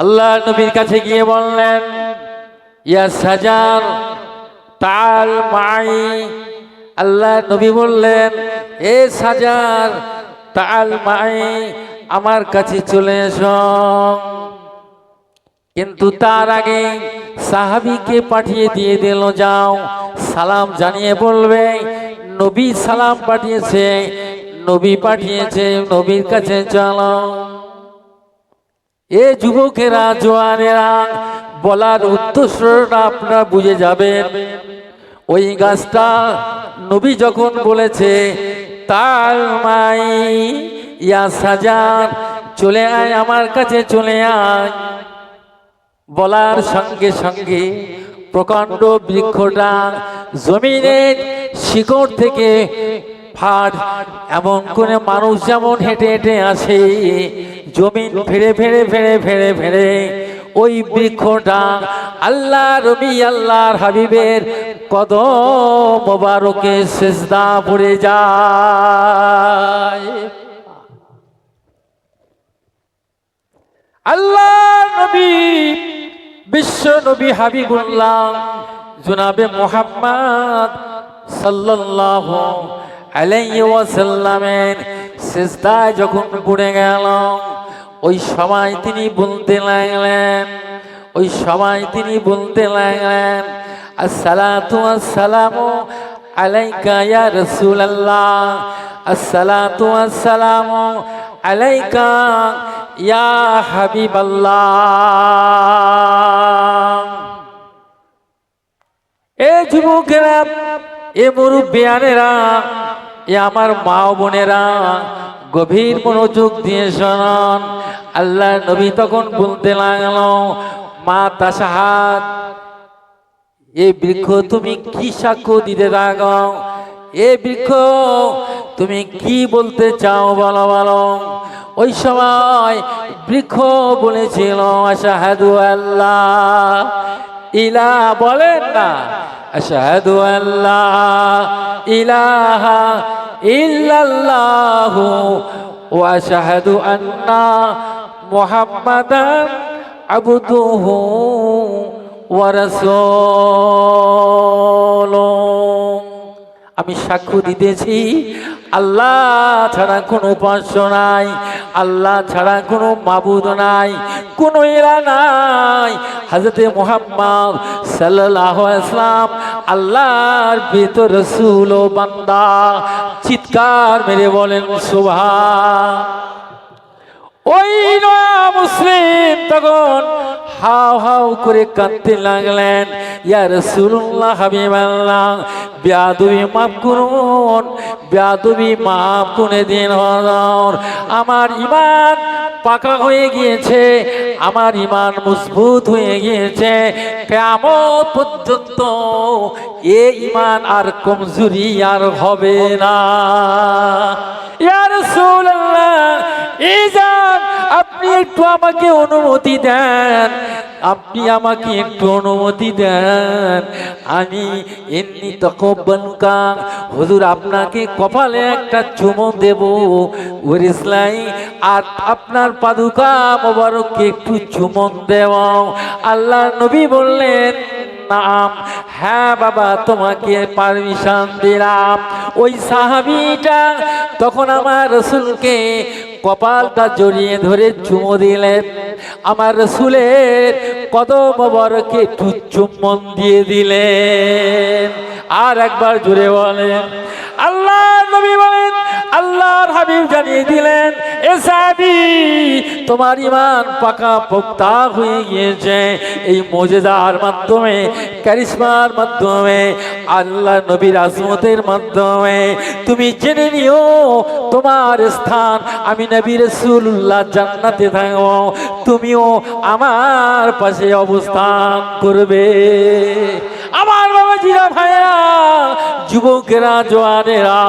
আল্লাহ নবীর কাছে গিয়ে বললেন, ইয়া সাজার, তাল, মাই। আল্লাহ নবী বললেন, এ সাজার, তাল, মাই, আমার কাছে চলে এসো। কিন্তু তার আগে সাহাবিকে পাঠিয়ে দিয়ে দিল, যাও, সালাম জানিয়ে বলবে, নবী সালাম পাঠিয়েছে, নবী পাঠিয়েছে, নবীর কাছে চলো। এ যুবকেরা, জোয়ানেরা, বলার উদ্দেশ্যটা আপনারা বুঝে যাবেন। ওই গাছটা নবী যখন বলেছে, তার মাই ইয়া সাজান, চলে আয় আমার কাছে, চলে আয়। বলার সঙ্গে সঙ্গে প্রকাণ্ড বৃক্ষটা জমিনের শিকড় থেকে ফাট, এমন করে মানুষ যেমন হেঁটে হেঁটে আসে জমিন ফেড়ে ফেরে ফেরে ফেরে ফেরে ওই বৃক্ষটা আল্লাহ রবি, আল্লাহর হাবিবের কদ মোবারকে শেষদা পড়ে যায়। আল্লাহ নবী, বিশ্ব নবী হাবিবুল্লাহ জুনাবে মোহাম্মদ সাল্লাল্লাহু আলাইহি ওয়াসাল্লামের সিজদায় যখন পড়ে গেল ওই সময় তিনি বলতে লাগলেন, ওই সময় তিনি বলতে লাগলেন, আসসালাতু আসসালামু আলাইকা ইয়া রাসূলুল্লাহ, আসসালাতু আসসালামু আলাইকা ইয়া হাবিবাল্লাহ। এ যুবকেরা, এ মুরব্বিয়ানেরা, এ আমার মা বোনেরা গভীর মনোযোগ দিয়ে শোনান। আল্লাহ নবী তখন বলতে লাগল, মা তাসাহাত এই বৃক্ষ তুমি কি সাক্ষ্য দিতে থাকো? এ বৃক্ষ তুমি কি বলতে চাও বলো বলো। ওই সময় বৃক্ষ বলেছিল, আশাহাদু আল্লাহ। ইলা বলেন না, আশাহাদু আল্লাহ, ইলাহা ইল্লাল্লাহু। আন্না মুহাম্মাদান আবদুহু ওয়া রাসূলুহু আমি সাক্ষ্য দিতেছি, আল্লাহ ছাড়া কোনো উপাস্য নাই, আল্লাহ ছাড়া কোনো মাবুদ নাই, কোনো এরা নাই। হাজরতে মোহাম্মদ সাল্লাহ ইসলাম আল্লাহর ভিতর সুলো বান্দা চিৎকার মেরে বলেন শোভা ওই নয়া মুসলিম তখন হাও হাও করে কাঁদতে লাগলেন। ইয়া রাসূলুল্লাহ হাবিবাল্লাহ, বেয়াদবি মাফ করুন, বেয়াদবি মাফ করে দিন আমার ইমান পাকা হয়ে গিয়েছে, আমার ইমান মজবুত হয়ে গিয়েছে। কেমন পর্যন্ত এ ইমান আর কমজোরি আর হবে না। ইয়ার রাসূলুল্লাহ ইজান আপনি একটু আমাকে অনুমতি দেন। আপনি আমাকে একটু অনুমতি দেন। আমি এমনি তকব্বালুকা হুজুর, আপনাকে কপালে একটা চুমো দেব। ওর আর আপনার পাদুকা মোবারককে একটু চুমন দেওয়া আল্লাহ নবী বললেন, নাম হ্যাঁ বাবা, তোমাকে পারমিশন দিলাম। ওই সাহাবিটা তখন আমার রসুলকে কপালটা জড়িয়ে ধরে চুমো দিলেন আমার রসুলের কদম বরকে একটু চুম্বন দিয়ে দিলেন। আর একবার জুড়ে বলেন আল্লাহ নবী বলেন, আল্লাহর হাবিব জানিয়ে দিলেন, এ সাহাবি, তোমার ইমান পাকা পোক্তা হয়ে গিয়েছে। এই মজেদার মাধ্যমে ক্যারিসমার মাধ্যমে, আল্লাহ নবীর আজমতের মাধ্যমে। তুমি জেনে নিও, তোমার স্থান আমি নবী রসুল্লাহ জান্নাতে থাকব। তুমিও আমার পাশে অবস্থান করবে। আমার বাবাজিরা ভাইয়া যুবকেরা জোয়ানেরা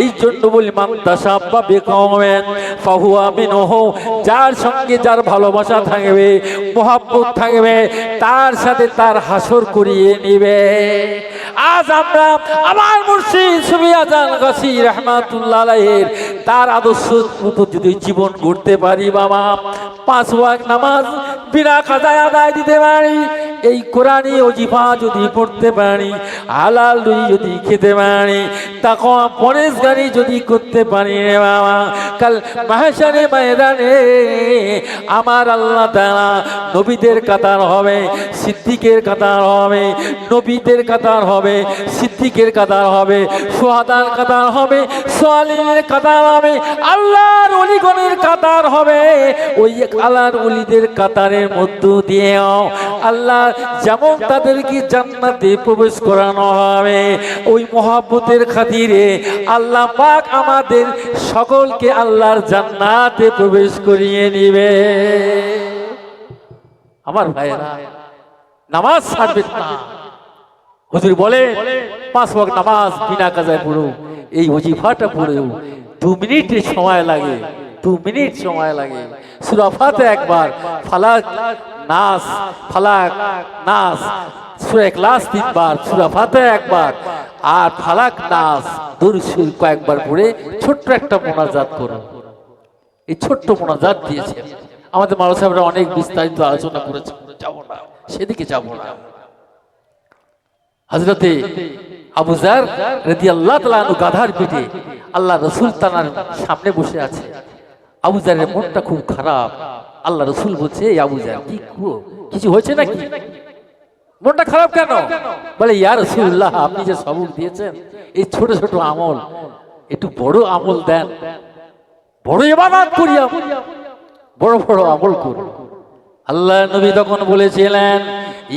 এই জন্য বলি মান্তা সাব্বা বেকমেন ফাহুয়া মিনহ, যার সঙ্গে যার ভালোবাসা থাকবে, মোহাব্বত থাকবে, তার সাথে তার হাসর করিয়ে নিবে। আজ আমরা আমার মুর্শিদ সুবিয়া জান গাছি রহমাতুল্লাহ তার আদর্শ যদি জীবন গড়তে পারি বাবা, পাঁচ ওয়াক নামাজ বিনা খাতায় আদায় দিতে পারি এই কোরআনে অজিফা যদি পড়তে পারি, হালাল রুই যদি খেতে পারি তখন পরেশগারি যদি করতে পারি রে বাবা, কাল মাহেশারে ময়দানে আমার আল্লাহ তাআলা নবীদের কাতার হবে, সিদ্দিকের কাতার হবে, নবীদের কাতার হবে, সিদ্দিকের কাতার হবে, সোহাদার কাতার হবে, সোয়ালিনের কাতার হবে, আল্লাহর অলিগণের কাতার হবে, ওই আল্লাহর অলিদের কাতারের মধ্য দিয়েও আল্লাহ যেমন তাদেরকে জান্নাতে প্রবেশ করানো হবে, ওই মহাব্বতের খাতিরে আল্লাহ পাক আমাদের সকলকে আল্লাহর জান্নাতে প্রবেশ করিয়ে নিবে। আমার ভাইয়েরা, নামাজ ছাড়বেন না। হুজুর বলে, পাঁচ ওয়াক্ত নামাজ বিনা কাজায় পড়ো। এই ওজিফাটা পড়েও দু মিনিটের সময় লাগে, দু মিনিট সময় লাগে। সুরাফাতে একবার, ফালাক নাস, ফালাক, নাস। সুরা ক্লাস তিনবার সুরাফাতে একবার। আর ফালাক, নাস দূর কয়েকবার পড়ে ছোট্ট একটা মোনাজাত করুন এই ছোট্ট মোনাজাত দিয়েছে। আমাদের মারা সাহেবরা অনেক বিস্তারিত আলোচনা করেছে। যাব না, সেদিকে যাব না। হজরতে আবু জার রেদি আল্লাহ তালু গাধার পিঠে আল্লাহ রসুল তানার সামনে বসে আছে। আবু জারের মনটা খুব খারাপ। আল্লাহ রসুল বলছে? কিছু হয়েছে নাকি মনটা খারাপ কেন বলে, ইয়া রসুল্লাহ আপনি যে সবক দিয়েছেন, এই ছোট ছোট আমল, একটু বড় আমল দেন বড় ইবাদত করি। বড় বড় আমল করি আল্লাহ নবী তখন বলেছিলেন,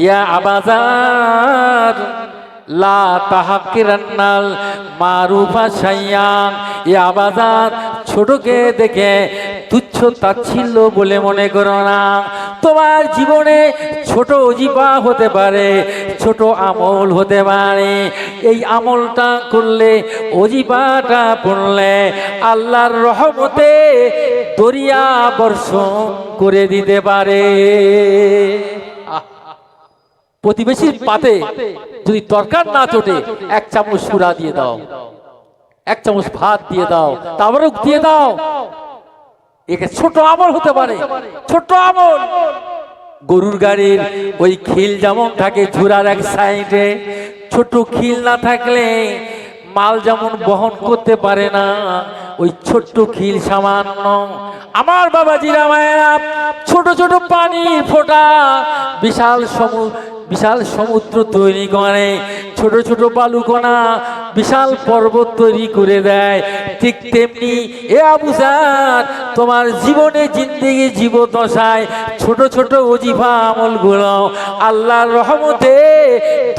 ইয়া আবাজার লা তাহাক্কিরান্নাল মারুফা শাইয়ান ইয়া আবাজার ছোটকে দেখে তুচ্ছ তাচ্ছিল্য বলে মনে করো না। তোমার জীবনে ছোট অজিবা হতে পারে, ছোট আমল হতে পারে। এই আমলটা করলে অজিবাটা পড়লে আল্লাহর রহমতে দরিয়া বর্ষণ করে দিতে পারে। প্রতিবেশীর পাতে যদি তরকার না চটে, এক চামচ সুরা দিয়ে দাও, এক চামচ ভাত দিয়ে দাও তারপরে দিয়ে দাও। একে ছোট আমল হতে পারে। ছোট আমল। গরুর গাড়ির ওই খিল যেমন থাকে ঝুরার এক সাইডে, ছোট খিল না থাকলে মাল যেমন বহন করতে পারে না, ওই ছোট্ট খিল সামান্য। আমার বাবাজিরা মায়েরা, ছোট ছোট পানি ফোটা বিশাল সমুদ্র বিশাল সমুদ্র তৈরি করে, ছোট ছোট বালুকণা বিশাল পর্বত তৈরি করে দেয়। ঠিক তেমনি এ আবুসার তোমার জীবনে জিন্দিগি জীবদশায় ছোট ছোট অজিফা আমলগুলো আল্লাহর রহমতে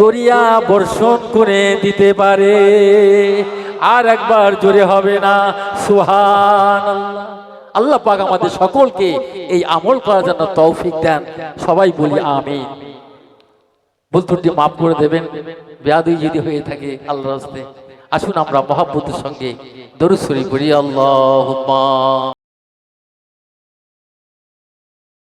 দরিয়া বর্ষণ করে দিতে পারে। আর একবার জোরে হবে না সুহান আল্লাহ পাক আমাদের সকলকে এই আমল করার জন্য তৌফিক দেন। সবাই বলি আমিন। ভুল ত্রুটি মাফ করে দেবেন। বেয়াদুই যদি হয়ে থাকে আল্লাহ আসুন আমরা মহাব্বতের সঙ্গে শরীফ পড়ি আল্লাহ